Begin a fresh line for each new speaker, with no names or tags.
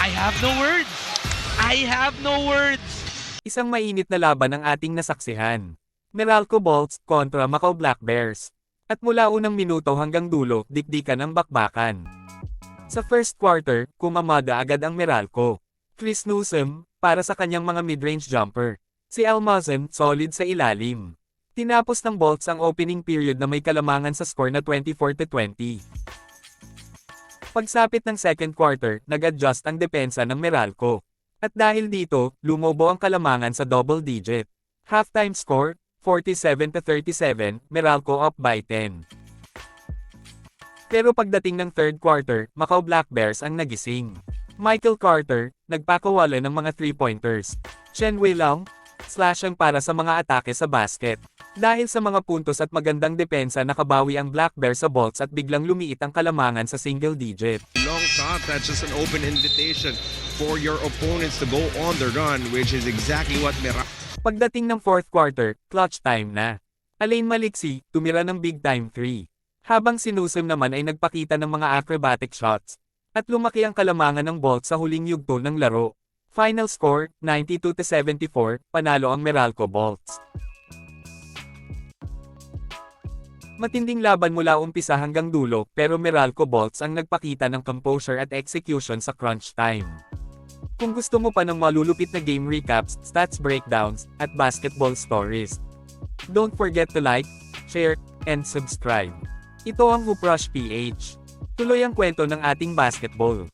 I have no words. I have no words.
Isang mainit na laban ang ating nasaksihan. Meralco Bolts kontra Macau Black Bears. At mula unang minuto hanggang dulo, dikdikan ang bakbakan. Sa first quarter, kumamada agad ang Meralco. Chris Newsom, para sa kanyang mga mid-range jumper. Si Almazem, solid sa ilalim. Tinapos ng Bolts ang opening period na may kalamangan sa score na 24-20. Pagsapit ng second quarter, nag-adjust ang depensa ng Meralco. At dahil dito, lumobo ang kalamangan sa double digit. Halftime score, 47-37, Meralco up by 10. Pero pagdating ng third quarter, Macau Black Bears ang nagising. Michael Carter, nagpakawala ng mga three-pointers. Chen Wei Long, slash ang para sa mga atake sa basket. Dahil sa mga puntos at magandang depensa nakabawi ang Black Bears sa bolts at biglang lumiit ang kalamangan sa single digit.
Long shot, that's just an open invitation for your opponents to go on the run, which is exactly what Mira
Pagdating ng fourth quarter, clutch time na. Alain Maliksi, tumira ng big time 3. Habang sinusum naman ay nagpakita ng mga acrobatic shots. At lumaki ang kalamangan ng Bolt sa huling yugto ng laro. Final score, 92-74, panalo ang Meralco Bolts. Matinding laban mula umpisa hanggang dulo, pero Meralco Bolts ang nagpakita ng composure at execution sa crunch time. Kung gusto mo pa ng malulupit na game recaps, stats breakdowns, at basketball stories, don't forget to like, share, and subscribe. Ito ang Hoop Rush PH. Tuloy ang kwento ng ating basketball.